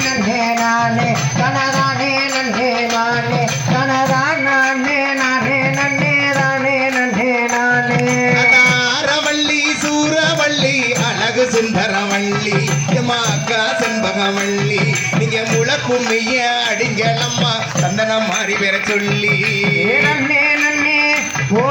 நன்றே நானே தனதானே நன்றே நானே தனதான் நானே நானே நன்னே தானே நன்றே நானே. தாரவள்ளி சூரவள்ளி அழகு சுந்தரவள்ளி எமாக்கா செண்பகவள்ளி நீங்க முளக்கும்மைய அடிங்கலம்மா சந்தனம் மாறி பெற சொல்லி. நன்னே நன்னே ஓ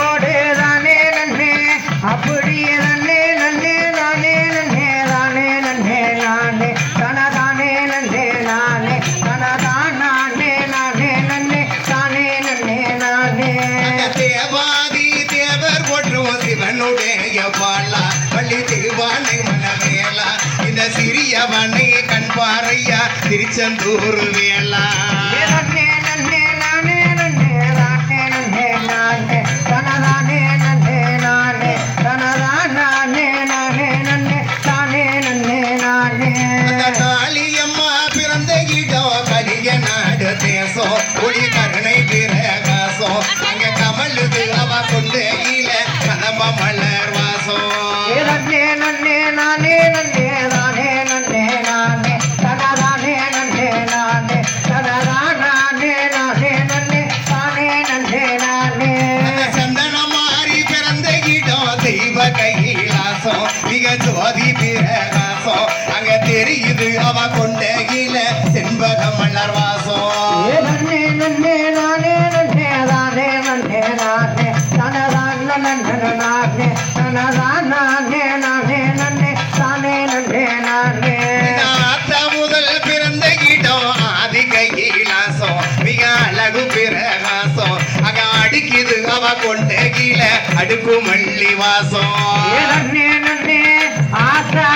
செந்தூர் வேலை நானே நானே நானே நானே நன்னே தானே நன்னே நானே. முதல் பிறந்த கிடம் ஆதி கையிலாசம் மிக அழகு பிரகாசம் அக அடிக்குது அவ கொண்ட கீழே அடுக்கு மல்லி வாசம் நன்னே நன்னே ஆசா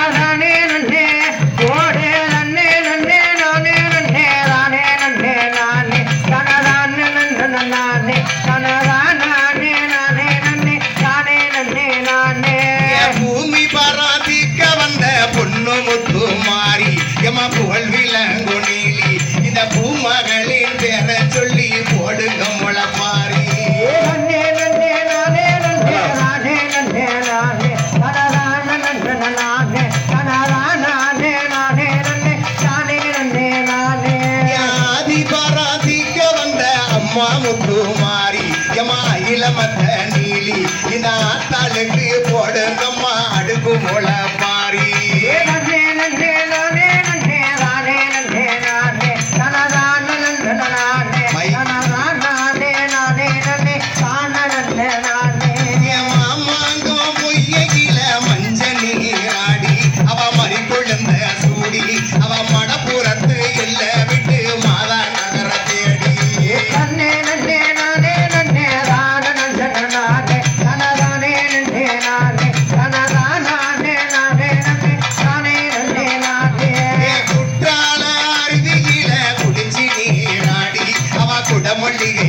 மல்லிகை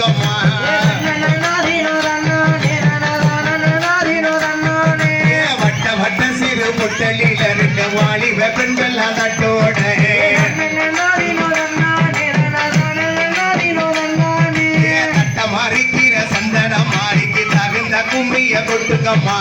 தங்கம்மா வட்ட வட்ட சிறு முட்டலில் இருக்க வாலிப பெண்கள் அதட்டோட சந்தனம் மாறிக்கு தகுந்த கும்மிய கொட்டுக்கம்மா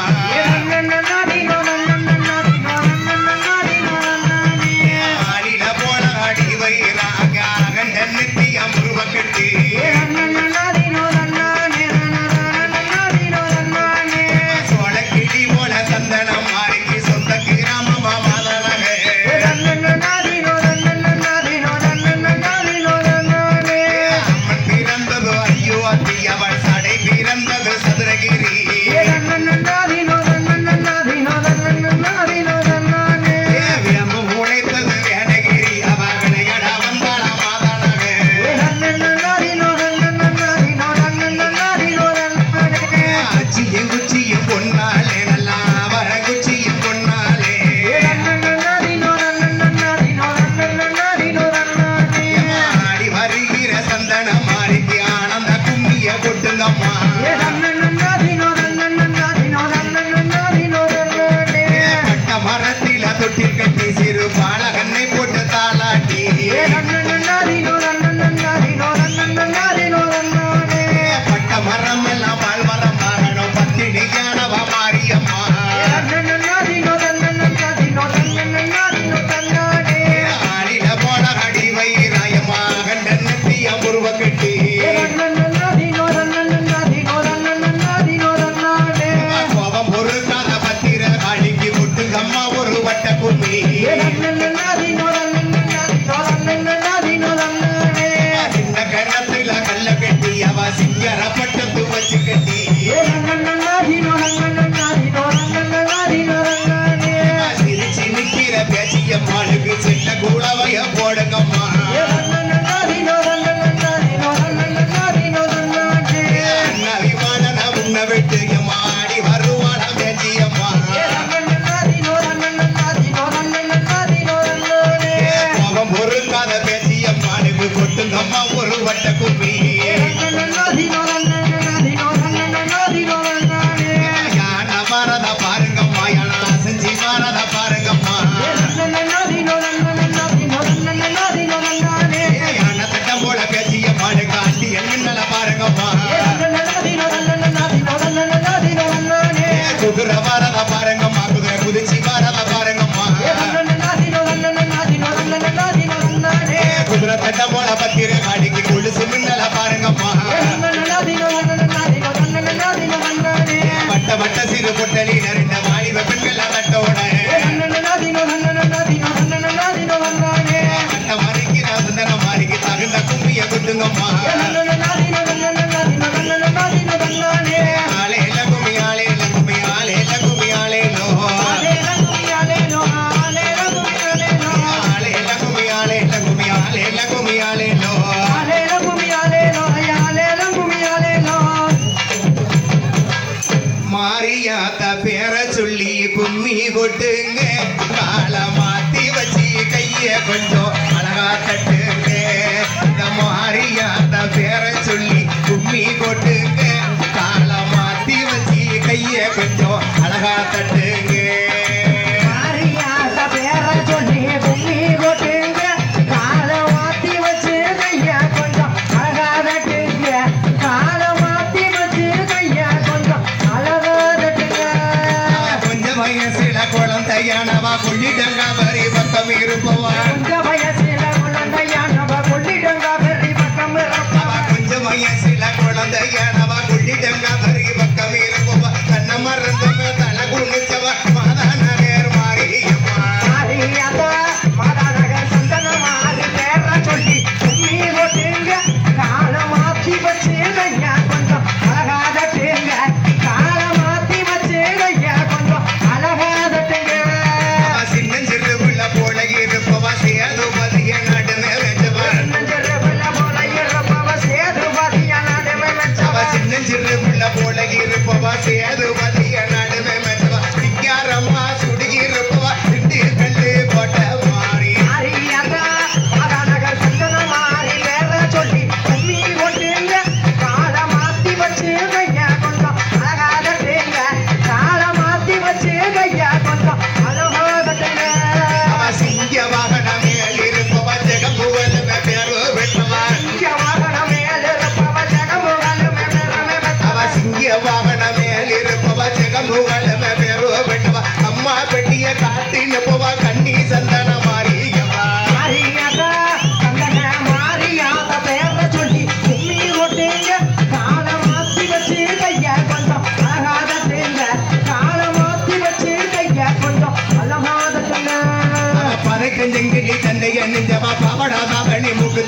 Jangapa. Yeah.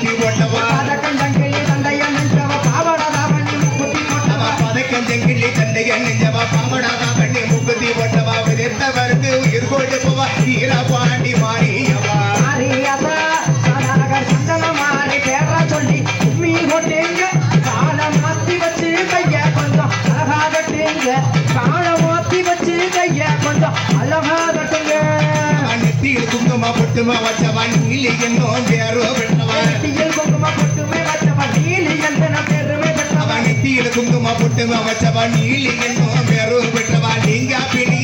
ముక్కుతి కొట్టవా பதக்கஞ்சங்கிலே தண்டைய நெஞ்சவா பாவடாதா பண்ணி முக்குத்தி ஒட்டவா விதைத்தவருக்கு உயிர் கொண்டு போவா ஈரா பாண்டி மாறியவா சொல்லி உம்மி கொட்டேங்க கால மாத்தி வச்சு கைய கொஞ்சம் அழகா கட்டுங்க கால மாத்தி வச்சு கைய கொஞ்சம் அழகா கட்டுங்க. நெத்தியில் குங்குமா பொட்டுமா வச்சவன் நீலி என்னும் பேரோ பெற்றவன் நெத்தியில் குங்குமா பொட்டுமே வச்சவன் நீலி என்ன பேருமே பெற்றவன் நெத்தியில் குங்குமா பொட்டுமா வச்சவன் நீலி என்னும் பேரோ பெற்றவன் நீங்க பிடி